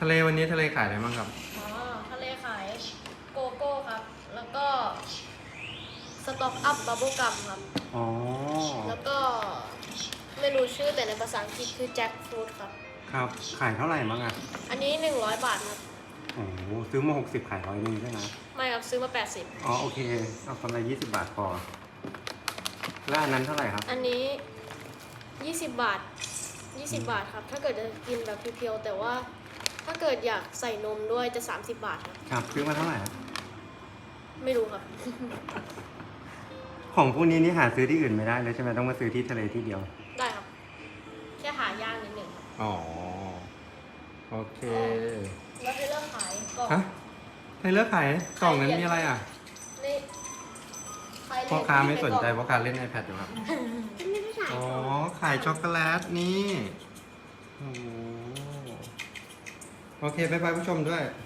ทะเลวันนี้ทะเลขายอะไรบ้างครับ อ๋อทะเลขายโกโก้ครับ แล้วก็สต็อกอัพบับเบิลกัมครับ อ๋อ แล้วก็ไม่รู้ชื่อแต่ในภาษาอังกฤษคือแจ็คฟรุตครับ ครับ ขายเท่าไหร่บ้างอะ อันนี้ 100 บาทครับ โอ้โหซื้อมาหกสิบขายร้อยหนึงใช่ไหมไม่ครับซื้อมา 80 อ๋อ โอเค เอากำไรยี่สิบบาทพอ แล้วอันนั้นเท่าไหร่ครับ อันนี้ 20 บาท 20 บาทครับ ถ้าเกิดจะกินแบบเพียวๆแต่ว่า ถ้าเกิดอยากใส่นมด้วยจะ 30 บาทครับครับซื้อมาเท่าไหร่ครับไม่รู้ครับ ของพวกนี้นี่หาซื้อที่อื่นไม่ได้เลยใช่ไหมต้องมาซื้อที่ทะเลที่เดียว ได้ครับ แค่หายากนิดหนึ่งครับอ๋อ โอเคแล้วให้เลิกขายก่อนฮะไทเลอร์ขายกล่องนั้นมีอะไรอะนี่ใครเล่นพ่อค้าไม่สนใจก่อพ่อค้าเล่น iPad อยู่ครับไม่ได้ขายอ๋อของขายช็อกโกแลตนี่โอ้โห โอเคบายบายผู้ชมด้วยบ๊ายบาย